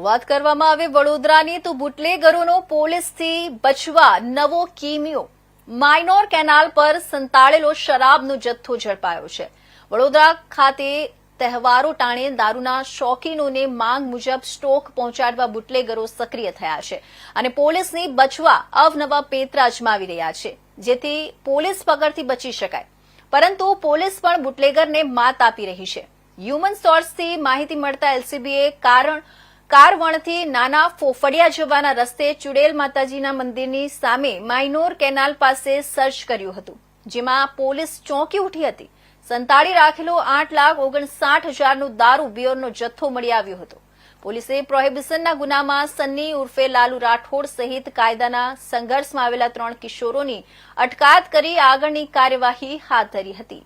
વાત કરવામાં આવે વડોદરાની, તો બુટલેગરોનો પોલીસથી બચવા નવો કીમિયો. માઇનોર કેનાલ પર સંતાડેલો શરાબનો જથ્થો ઝડપાયો છે. વડોદરા ખાતે તહેવારો ટાણે દારૂના શોખીનોને માંગ મુજબ સ્ટોક પહોંચાડવા બુટલેગરો સક્રિય થયા છે અને પોલીસની બચવા અવનવા પેતરા અજમાવી રહ્યા છે, જેથી પોલીસ પકડથી બચી શકાય. પરંતુ પોલીસ પણ બુટલેગરને માત આપી રહી છે. હ્યુમન સોર્સથી માહિતી મળતા એલસીબીએ કારણ કારવણથી નાના ફોફડિયા જવાના રસ્તે ચુડેલ માતાજીના મંદિરની સામે માઇનોર કેનાલ પાસે સર્ચ કર્યું હતું, જેમાં પોલીસ ચોંકી ઉઠી હતી. સંતાડી રાખેલો આઠ લાખ ઓગણસાઠ હજારનું દારૂ બિયરનો જથ્થો મળી આવ્યો હતો. પોલીસે પ્રોહિબિશનના ગુનામાં સન્ની ઉર્ફે લાલુ રાઠોડ સહિત કાયદાના સંઘર્ષમાં આવેલા ત્રણ કિશોરોની અટકાયત કરી આગળની કાર્યવાહી હાથ ધરી હતી.